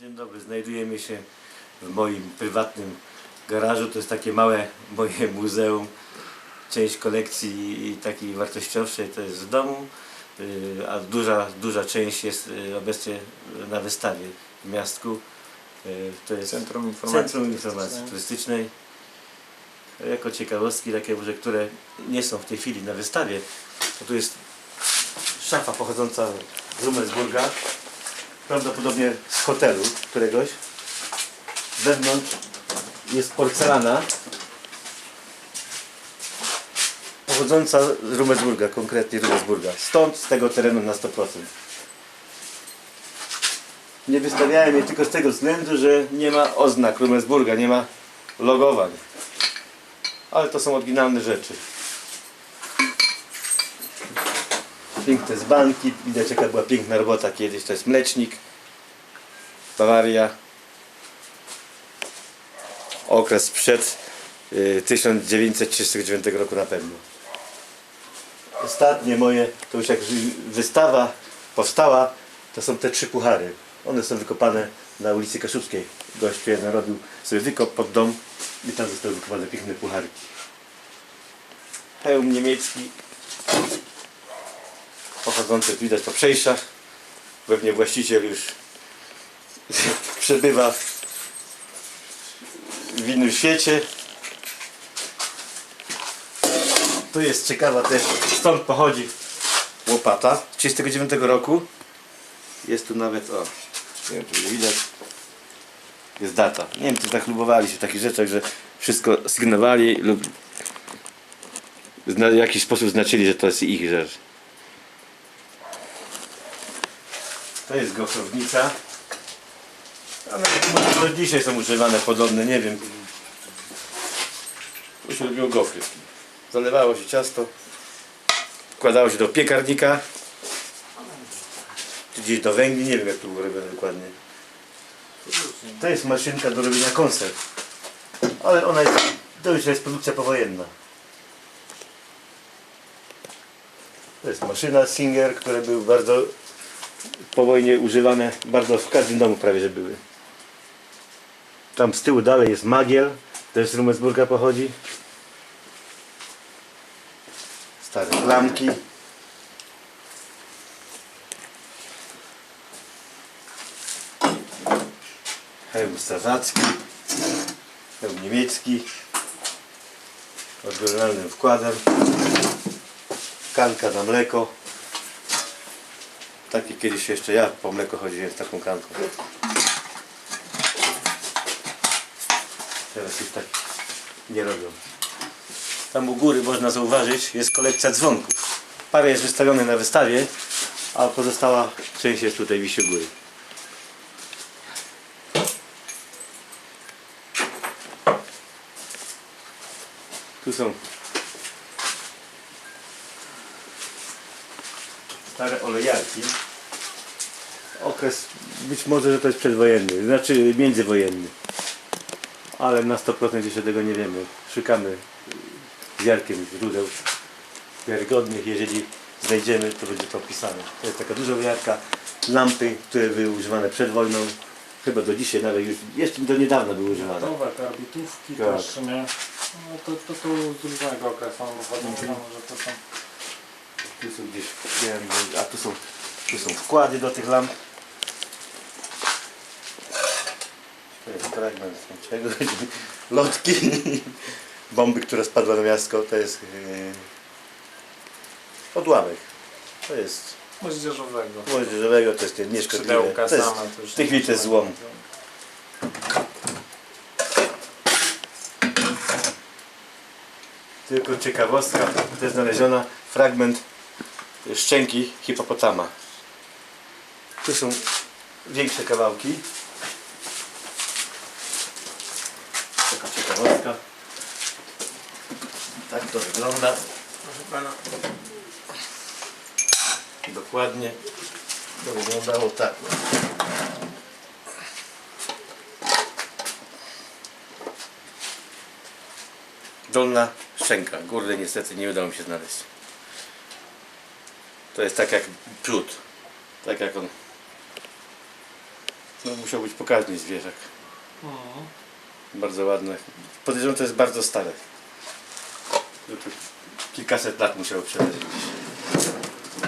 Dzień dobry, znajdujemy się w moim prywatnym garażu. To jest takie małe moje muzeum. Część kolekcji takiej wartościowszej to jest w domu, y, a duża, duża część jest y, obecnie na wystawie w miastku. Y, To jest Centrum Informacji Centrum Informacji Turystycznej. Jako ciekawostki takie może, które nie są w tej chwili na wystawie, to tu jest szafa pochodząca z Rummelsburga, prawdopodobnie z hotelu któregoś. Wewnątrz jest porcelana pochodząca z Rummelsburga, konkretnie Rummelsburga. Stąd, z tego terenu na 100%. Nie wystawiałem jej tylko z tego względu, że nie ma oznak Rummelsburga, nie ma logowań. Ale to są oryginalne rzeczy. Piękne z banki, widać jaka była piękna robota kiedyś. To jest mlecznik, Bawaria. Okres przed y, 1939 roku na pewno. Ostatnie moje, to już jak wystawa powstała, to są te trzy puchary. One są wykopane na ulicy Kaszubskiej. Gościu jeden robił sobie wykop pod dom i tam zostały wykopane piękne pucharki. Hełm niemiecki pochodzący widać po przejściach. Pewnie właściciel już przebywa w innym świecie. To jest ciekawa też, stąd pochodzi łopata z 1939 roku. Jest tu nawet, o, nie wiem czy widać, jest data. Niemcy tak lubowali się w takich rzeczach, że wszystko sygnowali lub w jakiś sposób znaczyli, że to jest ich rzecz. To jest gofrownica. Może do dzisiaj są używane podobne, nie wiem. Tu się robiło gofry. Zalewało się ciasto, wkładało się do piekarnika, czy gdzieś do węgli, nie wiem jak to było robione dokładnie. To jest maszynka do robienia konserw. Ale ona jest, to już jest produkcja powojenna. To jest maszyna Singer, które były bardzo po wojnie używane bardzo w każdym domu prawie, że były. Tam z tyłu dalej jest Magiel, też z Rummelsburga pochodzi. Stare klamki. Hełm strażacki. Hełm niemiecki. Oryginalnym wkładem. Kanka na mleko. Takie kiedyś jeszcze ja po mleko chodziłem z taką kanką. Teraz już tak nie robią. Tam u góry można zauważyć, jest kolekcja dzwonków. Parę jest wystawione na wystawie, a pozostała część jest tutaj wisi u góry. Tu są stare olejarki. Okres, być może, że to jest przedwojenny, znaczy międzywojenny. Ale na 100% jeszcze tego nie wiemy. Szukamy z Jarkiem źródeł wiarygodnych. Jeżeli znajdziemy, to będzie to opisane. To jest taka duża olejarka. Lampy, które były używane przed wojną. Chyba do dzisiaj nawet już, jeszcze do niedawna były używane. Nowe te orbitówki Tak. też nie. No to, to, to z różnego okresu pochodzą, wiadomo, że to są Tu są gdzieś, wiem, a tu są, tu są wkłady do tych lamp. To jest fragment czego? Lotki. Bomby, która spadła na miasto, to jest yy, odłamek. To jest moździerzowego. młodzieżowego, to jest nieszkodliwe. Skrzydełka To jest, same. To już w tej chwili to jest złom. Tylko ciekawostka, to jest znaleziona fragment szczęki hipopotama. Tu są większe kawałki. Taka ciekawostka. Tak to wygląda. Proszę pana. Dokładnie. To wyglądało tak. Dolna szczęka. Górnej niestety nie udało mi się znaleźć. To jest tak jak przód. Tak jak on No, musiał być pokaźny zwierzak. Bardzo ładne. Podejrzewam, to jest bardzo stare. Kilkaset lat musiało przelecieć.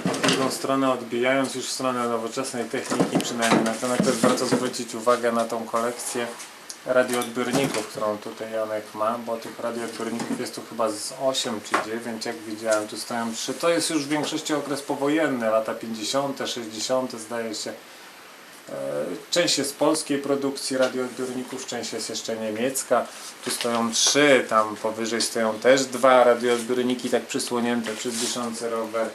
W drugą stronę odbijając już stronę nowoczesnej techniki, przynajmniej na ten też warto zwrócić uwagę na tą kolekcję radioodbiorników, którą tutaj Janek ma, bo tych radioodbiorników jest tu chyba z 8 czy 9, jak widziałem, tu stoją 3. To jest już w większości okres powojenny, lata 50., 60. zdaje się. E, Część jest polskiej produkcji radioodbiorników, część jest jeszcze niemiecka. Tu stoją trzy, tam powyżej stoją też dwa radioodbiorniki tak przysłonięte przez dyszący rower. E,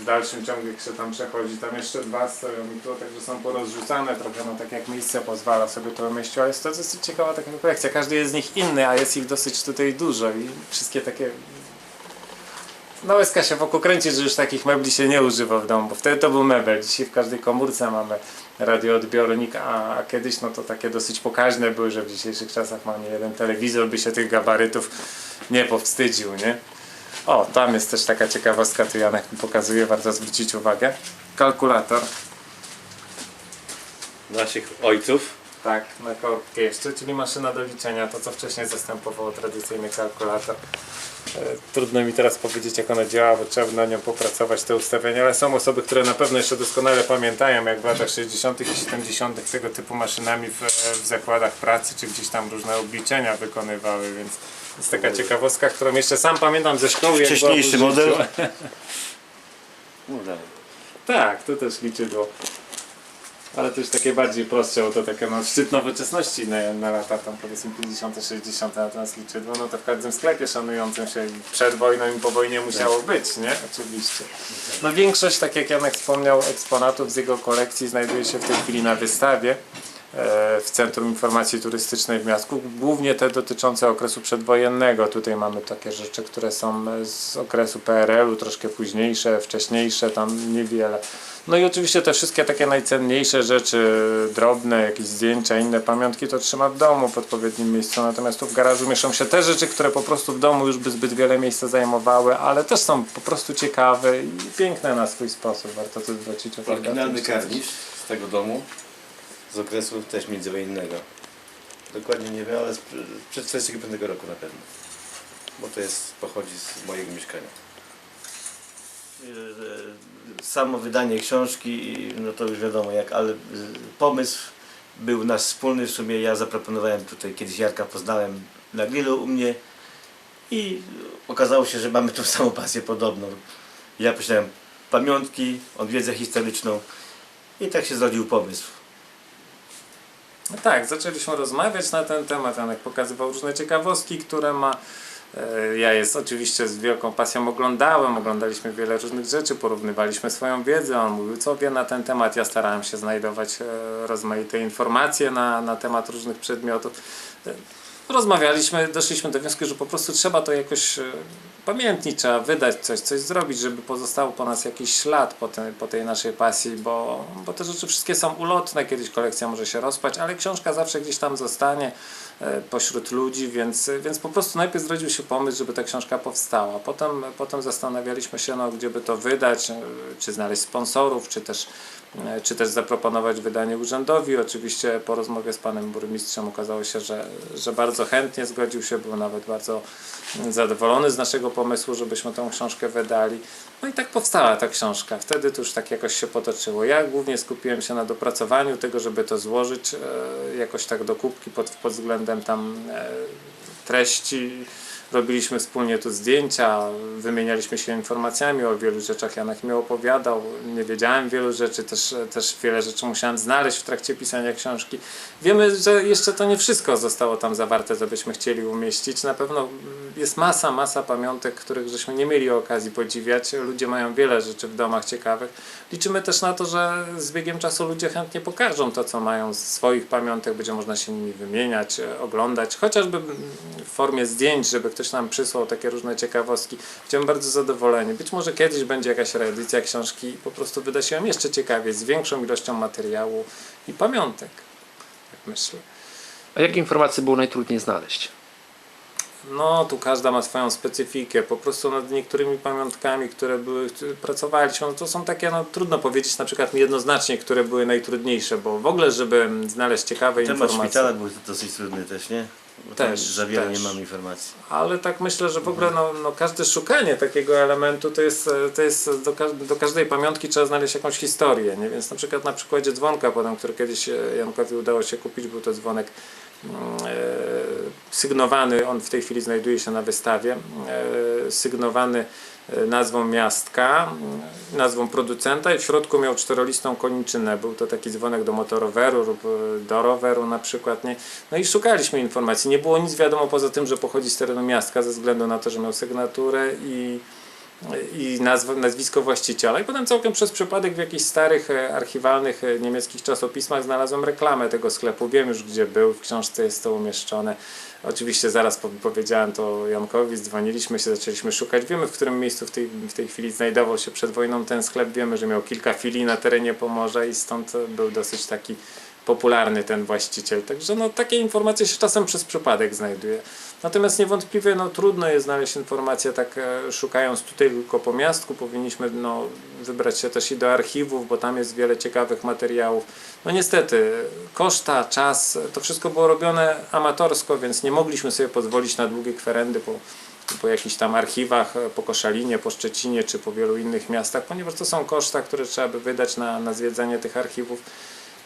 W dalszym ciągu jak się tam przechodzi, tam jeszcze dwa stoją i tu także są porozrzucane trochę, no tak jak miejsce pozwala sobie to umieścić, ale jest to dosyć ciekawa taka kolekcja. Każdy jest z nich inny, a jest ich dosyć tutaj dużo i wszystkie takie no łezka się wokół kręci, że już takich mebli się nie używa w domu, bo wtedy to był mebel. Dzisiaj w każdej komórce mamy radioodbiornik, a, kiedyś no to takie dosyć pokaźne były, że w dzisiejszych czasach mamy jeden telewizor, by się tych gabarytów nie powstydził, nie? O, tam jest też taka ciekawostka, tu Janek mi pokazuje, warto zwrócić uwagę. Kalkulator, Naszych ojców. tak, na kołowkę jeszcze, czyli maszyna do liczenia, to co wcześniej zastępowało tradycyjny kalkulator. E, Trudno mi teraz powiedzieć jak ona działa, bo trzeba na nią popracować te ustawienia, ale są osoby, które na pewno jeszcze doskonale pamiętają, jak w latach 60. i 70. tego typu maszynami w, w zakładach pracy, czy gdzieś tam różne obliczenia wykonywały, więc jest taka ciekawostka, którą jeszcze sam pamiętam ze szkoły. Wcześniejszy model. No dalej. Tak, to też liczydło. Ale to już takie bardziej prostsze, bo to takie no, szczyt nowoczesności na, na lata tam powiedzmy 50 60 natomiast liczydło, no to w każdym sklepie szanującym się przed wojną i po wojnie musiało być, nie? Oczywiście. No większość, tak jak Janek wspomniał, eksponatów z jego kolekcji znajduje się w tej chwili na wystawie w Centrum Informacji Turystycznej w Miastku, głównie te dotyczące okresu przedwojennego. Tutaj mamy takie rzeczy, które są z okresu PRL-u, troszkę późniejsze, wcześniejsze, tam niewiele. No i oczywiście te wszystkie takie najcenniejsze rzeczy, drobne, jakieś zdjęcia, inne pamiątki, to trzyma w domu w odpowiednim miejscu. Natomiast tu w garażu mieszczą się te rzeczy, które po prostu w domu już by zbyt wiele miejsca zajmowały, ale też są po prostu ciekawe i piękne na swój sposób. Warto to zwrócić uwagę. Oryginalny karnisz z tego domu. Z okresu też międzywojennego. Dokładnie nie wiem, ale przed 45 roku na pewno. Bo to jest, pochodzi z mojego mieszkania. Samo wydanie książki, no to już wiadomo jak, ale y, pomysł był nasz wspólny. W sumie ja zaproponowałem tutaj, kiedyś Jarka poznałem na grillu u mnie i okazało się, że mamy tą samą pasję podobną. Ja posiadałem pamiątki, on wiedzę historyczną i tak się zrodził pomysł. No tak, zaczęliśmy rozmawiać na ten temat. Janek pokazywał różne ciekawostki, które ma. E, Ja jest oczywiście z wielką pasją oglądałem, oglądaliśmy wiele różnych rzeczy, porównywaliśmy swoją wiedzę, on mówił co wie na ten temat, ja starałem się znajdować e, rozmaite informacje na, na temat różnych przedmiotów. E, Rozmawialiśmy, doszliśmy do wniosku, że po prostu trzeba to jakoś pamiętnić, trzeba wydać coś, coś zrobić, żeby pozostało po nas jakiś ślad po, po tej naszej pasji, bo, bo te rzeczy wszystkie są ulotne, kiedyś kolekcja może się rozpaść, ale książka zawsze gdzieś tam zostanie e, pośród ludzi, więc, więc po prostu najpierw zrodził się pomysł, żeby ta książka powstała. Potem, potem zastanawialiśmy się, no, gdzie by to wydać, e, czy znaleźć sponsorów, czy też, czy też zaproponować wydanie urzędowi. Oczywiście po rozmowie z panem burmistrzem okazało się, że, że bardzo chętnie zgodził się, był nawet bardzo zadowolony z naszego pomysłu, żebyśmy tą książkę wydali. No i tak powstała ta książka. Wtedy to już tak jakoś się potoczyło. Ja głównie skupiłem się na dopracowaniu tego, żeby to złożyć e, jakoś tak do kubki pod, pod względem tam e, treści. Robiliśmy wspólnie tu zdjęcia, wymienialiśmy się informacjami o wielu rzeczach. Janek mi opowiadał, nie wiedziałem wielu rzeczy, też, też wiele rzeczy musiałem znaleźć w trakcie pisania książki. Wiemy, że jeszcze to nie wszystko zostało tam zawarte, co byśmy chcieli umieścić. Na pewno jest masa, masa pamiątek, których żeśmy nie mieli okazji podziwiać. Ludzie mają wiele rzeczy w domach ciekawych. Liczymy też na to, że z biegiem czasu ludzie chętnie pokażą to, co mają z swoich pamiątek. Będzie można się nimi wymieniać, oglądać, chociażby w formie zdjęć, żeby ktoś nam przysłał takie różne ciekawostki. Będziemy bardzo zadowoleni. Być może kiedyś będzie jakaś reedycja książki i po prostu wyda się ją jeszcze ciekawiej, z większą ilością materiału i pamiątek. Tak myślę. A jakie informacje było najtrudniej znaleźć? No, tu każda ma swoją specyfikę. Po prostu nad niektórymi pamiątkami, które były, pracowaliśmy, no to są takie, no trudno powiedzieć na przykład jednoznacznie, które były najtrudniejsze, bo w ogóle, żeby znaleźć ciekawe Temat informacje. szpitala był dosyć trudny też, nie? Tam Też, za wiele też. nie mam informacji. Ale tak myślę, że w ogóle no, no każde szukanie takiego elementu to jest, to jest do, każ- do każdej pamiątki trzeba znaleźć jakąś historię. Nie? Więc na przykład na przykładzie dzwonka, potem, który kiedyś e, Jankowi udało się kupić, był to dzwonek sygnowany, on w tej chwili znajduje się na wystawie, e, sygnowany e, nazwą miastka, nazwą producenta i w środku miał czterolistą koniczynę. Był to taki dzwonek do motoroweru lub e, do roweru na przykład. Nie? No i szukaliśmy informacji. Nie było nic wiadomo poza tym, że pochodzi z terenu miastka ze względu na to, że miał sygnaturę i i nazw, nazwisko właściciela. I potem całkiem przez przypadek w jakichś starych e, archiwalnych e, niemieckich czasopismach znalazłem reklamę tego sklepu. Wiem już gdzie był, w książce jest to umieszczone. Oczywiście zaraz po, powiedziałem to Jankowi, dzwoniliśmy się, zaczęliśmy szukać. Wiemy w którym miejscu w tej, w tej chwili znajdował się przed wojną ten sklep. Wiemy, że miał kilka filii na terenie Pomorza i stąd był dosyć taki popularny ten właściciel. Także no, takie informacje się czasem przez przypadek znajduje. Natomiast niewątpliwie no, trudno jest znaleźć informacje tak e, szukając tutaj tylko po miastku. Powinniśmy no, wybrać się też i do archiwów, bo tam jest wiele ciekawych materiałów. No niestety, koszta, czas, to wszystko było robione amatorsko, więc nie mogliśmy sobie pozwolić na długie kwerendy po, po jakichś tam archiwach, e, po Koszalinie, po Szczecinie czy po wielu innych miastach, ponieważ to są koszta, które trzeba by wydać na, na zwiedzanie tych archiwów.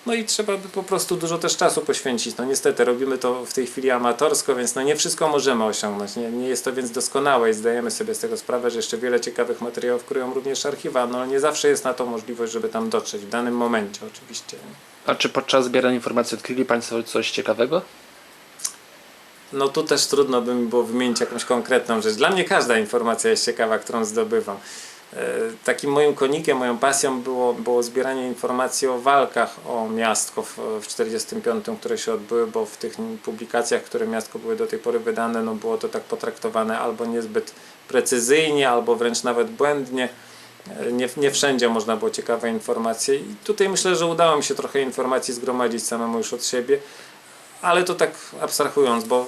No i trzeba by po prostu dużo też czasu poświęcić. No niestety robimy to w tej chwili amatorsko, więc no nie wszystko możemy osiągnąć. Nie, nie jest to więc doskonałe i zdajemy sobie z tego sprawę, że jeszcze wiele ciekawych materiałów kryją również archiwa. No ale nie zawsze jest na to możliwość, żeby tam dotrzeć w danym momencie oczywiście. A czy podczas zbierania informacji odkryli Państwo coś ciekawego? No tu też trudno by mi było wymienić jakąś konkretną rzecz. Dla mnie każda informacja jest ciekawa, którą zdobywam. E, Takim moim konikiem, moją pasją było, było zbieranie informacji o walkach o Miastko w 1945, które się odbyły, bo w tych publikacjach, które Miastko były do tej pory wydane, no było to tak potraktowane albo niezbyt precyzyjnie, albo wręcz nawet błędnie. E, Nie, nie wszędzie można było ciekawe informacje i tutaj myślę, że udało mi się trochę informacji zgromadzić samemu już od siebie, ale to tak abstrahując, bo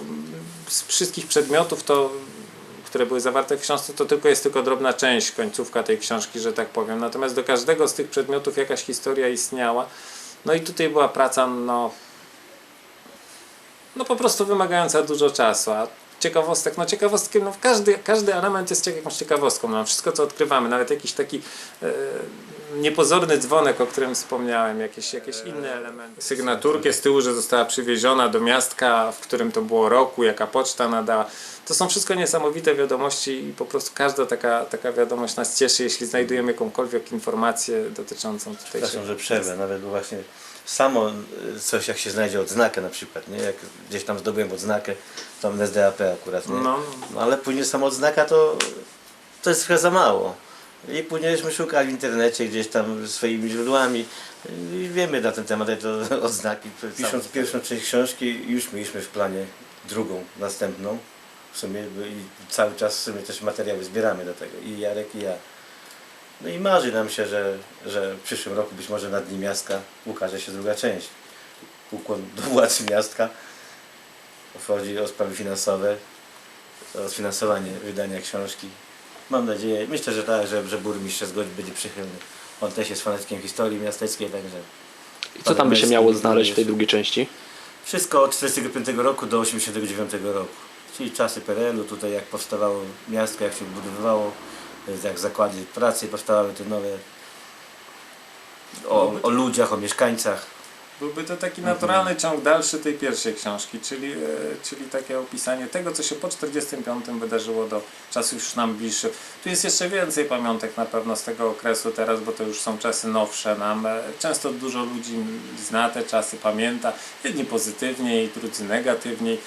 z wszystkich przedmiotów to które były zawarte w książce, to tylko jest tylko drobna część, końcówka tej książki, że tak powiem. Natomiast do każdego z tych przedmiotów jakaś historia istniała. No i tutaj była praca, no, no po prostu wymagająca dużo czasu. A ciekawostek, no ciekawostki, no każdy, każdy element jest jakąś ciekawostką. No, wszystko co odkrywamy, nawet jakiś taki e, niepozorny dzwonek, o którym wspomniałem, jakieś, jakieś inne elementy. Sygnaturkę z tyłu, że została przywieziona do miastka, w którym to było roku, jaka poczta nadała. To są wszystko niesamowite wiadomości i po prostu każda taka, taka wiadomość nas cieszy, jeśli znajdujemy jakąkolwiek informację dotyczącą tutaj. Przepraszam, że przerwę, nawet bo właśnie samo y, coś jak się znajdzie odznakę na przykład, nie? Jak gdzieś tam zdobyłem odznakę, tam NSDAP akurat, nie? No. no ale później sama odznaka to, to jest trochę za mało. I późniejśmy szukali w internecie gdzieś tam swoimi źródłami i wiemy na ten temat, to odznaki. Pisząc pierwszą część książki już mieliśmy w planie drugą, następną. W sumie i cały czas w sumie też materiały zbieramy do tego i Jarek i ja. No i marzy nam się, że, że w przyszłym roku być może na Dni Miasta ukaże się druga część. Ukłon do władz miasta. Chodzi o sprawy finansowe, o sfinansowanie wydania książki. Mam nadzieję, myślę, że tak, że, że burmistrz się zgodzi, będzie przychylny. On też jest fanatykiem historii miasteckiej, także I co tam by się miało znaleźć w tej drugiej części? wszystko od 45 roku do 89 roku. Czyli czasy PRL-u, tutaj jak powstawało miasto, jak się budowywało, jak zakłady pracy powstawały te nowe. O, o ludziach, o mieszkańcach. Byłby to taki naturalny ciąg dalszy tej pierwszej książki, czyli, e, czyli takie opisanie tego, co się po 45 wydarzyło do czasu już nam bliższych. Tu jest jeszcze więcej pamiątek na pewno z tego okresu teraz, bo to już są czasy nowsze nam. E, Często dużo ludzi zna te czasy, pamięta, jedni pozytywniej, drudzy negatywniej.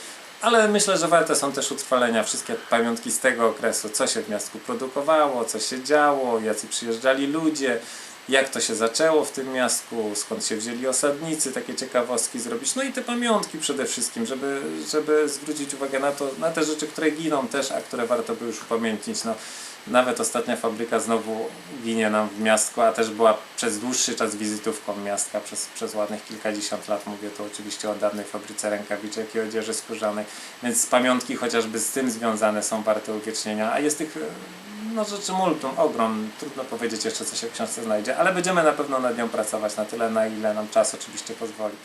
Ale myślę, że warte są też utrwalenia wszystkie pamiątki z tego okresu, co się w miastku produkowało, co się działo, jacy przyjeżdżali ludzie, jak to się zaczęło w tym miastku, skąd się wzięli osadnicy, takie ciekawostki zrobić. No i te pamiątki przede wszystkim, żeby, żeby zwrócić uwagę na to, na te rzeczy, które giną też, a które warto by już upamiętnić. No, Nawet ostatnia fabryka znowu ginie nam w miastku, a też była przez dłuższy czas wizytówką miastka, przez, przez ładnych kilkadziesiąt lat. Mówię tu oczywiście o dawnej fabryce rękawiczek i odzieży skórzanej. Więc pamiątki chociażby z tym związane są warte uwiecznienia, a jest tych no, rzeczy multum, ogrom. Trudno powiedzieć jeszcze, co się w książce znajdzie, ale będziemy na pewno nad nią pracować na tyle, na ile nam czas oczywiście pozwoli.